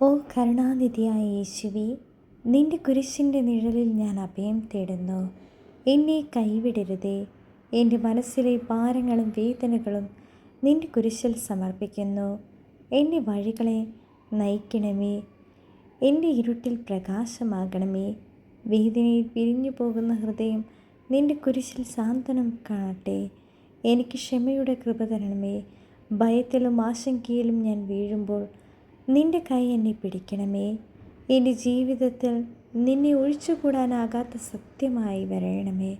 ഓ കരുണാനിധിയായ യേശുവേ നിന്റെ കുരിശിന്റെ നിഴലിൽ ഞാൻ അഭയം തേടുന്നു. എന്നെ കൈവിടരുതേ. എന്റെ മനസ്സിലെ ഭാരങ്ങളും വേദനകളും നിന്റെ കുരിശിൽ സമർപ്പിക്കുന്നു. എന്റെ വഴികളെ നയിക്കണമേ. എന്റെ ഇരുട്ടിൽ പ്രകാശമാകണമേ. വേദനയിൽ പിരിഞ്ഞു പോകുന്ന ഹൃദയം നിന്റെ കുരിശിൽ സാന്ത്വനം കാണട്ടെ. എനിക്ക് ക്ഷമയുടെ കൃപ തരണമേ. ഭയത്തിലും ആശങ്കയിലും ഞാൻ വീഴുമ്പോൾ നിന്റെ കൈ എന്നെ പിടിക്കണമേ. എന്റെ ജീവിതത്തിൽ നിന്നെ ഒഴിച്ചുകൂടാനാകാത്ത സത്യമായി വരയണമേ.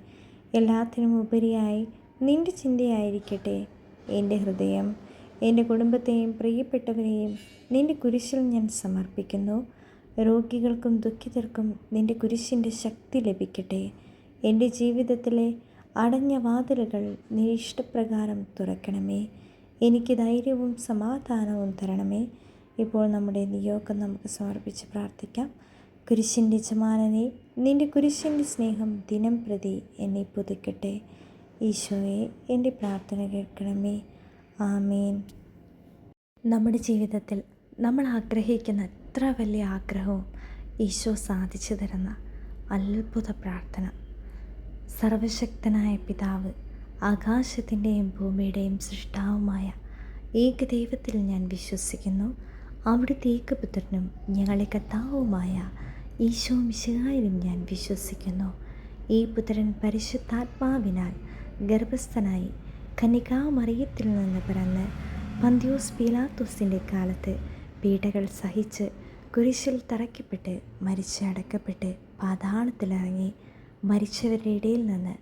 എല്ലാത്തിനും ഉപരിയായി നിന്റെ ചിന്തയായിരിക്കട്ടെ. എന്റെ ഹൃദയം എന്റെ കുടുംബത്തെയും പ്രിയപ്പെട്ടവരെയും നിന്റെ കുരിശിൽ ഞാൻ സമർപ്പിക്കുന്നു. രോഗികൾക്കും ദുഃഖിതർക്കും നിന്റെ കുരിശിന്റെ ശക്തി ലഭിക്കട്ടെ. എന്റെ ജീവിതത്തിലെ അടഞ്ഞ വാതിലുകൾ നീ ഇഷ്ടപ്രകാരം തുറക്കണമേ. എനിക്ക് ധൈര്യവും സമാധാനവും തരണമേ. ഇപ്പോൾ നമ്മുടെ നിയോഗം നമുക്ക് സമർപ്പിച്ച് പ്രാർത്ഥിക്കാം. കുരിശിന്റെ ചമാനനെ നിന്റെ കുരിശിന്റെ സ്നേഹം ദിനം പ്രതി എന്നെ പുതുക്കട്ടെ. ഈശോയെ എന്റെ പ്രാർത്ഥന കേൾക്കണമേ. ആമേൻ. നമ്മുടെ ജീവിതത്തിൽ നമ്മൾ ആഗ്രഹിക്കുന്ന എത്ര വലിയ ആഗ്രഹവും ഈശോ സാധിച്ചു തരുന്ന അത്ഭുത പ്രാർത്ഥന. സർവശക്തനായ പിതാവ് ആകാശത്തിന്റെയും ഭൂമിയുടെയും സൃഷ്ടാവുമായ ഏകദൈവത്തിൽ ഞാൻ വിശ്വസിക്കുന്നു. അവിടുത്തെ പുത്രനും ഞങ്ങളെ കർത്താവുമായ ഈശോ മിശിഹായിലും ഞാൻ വിശ്വസിക്കുന്നു. ഈ പുത്രൻ പരിശുദ്ധാത്മാവിനാൽ ഗർഭസ്ഥനായി കനികാമറിയത്തിൽ നിന്ന് പിറന്ന് പന്തിയോസ് പീലാത്തോസിന്റെ കാലത്ത് പീഡകൾ സഹിച്ച് കുരിശിൽ തറയ്ക്കപ്പെട്ട് മരിച്ച് അടക്കപ്പെട്ട് പാതാളത്തിലിറങ്ങി മരിച്ചവരുടെ ഇടയിൽ നിന്ന്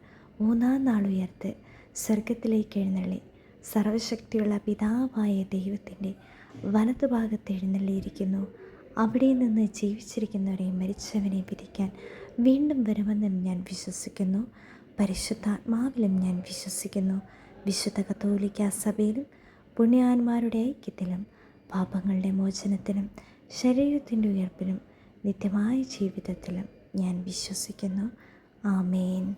മൂന്നാം നാൾ ഉയർത്ത് സ്വർഗത്തിലേക്ക് എഴുന്നള്ളി. സർവശക്തിയുള്ള പിതാവായ ദൈവത്തിന്റെ വലതുഭാഗത്ത് എഴുന്നള്ളിയിരിക്കുന്നു. അവിടെ നിന്ന് ജീവിച്ചിരിക്കുന്നവരെ മരിച്ചവനെ വിധിക്കാൻ വീണ്ടും വരുമെന്നും ഞാൻ വിശ്വസിക്കുന്നു. പരിശുദ്ധാത്മാവിലും ഞാൻ വിശ്വസിക്കുന്നു. വിശുദ്ധ കത്തോലിക്ക സഭയിലും പുണ്യാന്മാരുടെ ഐക്യത്തിലും പാപങ്ങളുടെ മോചനത്തിലും ശരീരത്തിന്റെ ഉയർപ്പിലും നിത്യമായ ജീവിതത്തിലും ഞാൻ വിശ്വസിക്കുന്നു. ആമേൻ.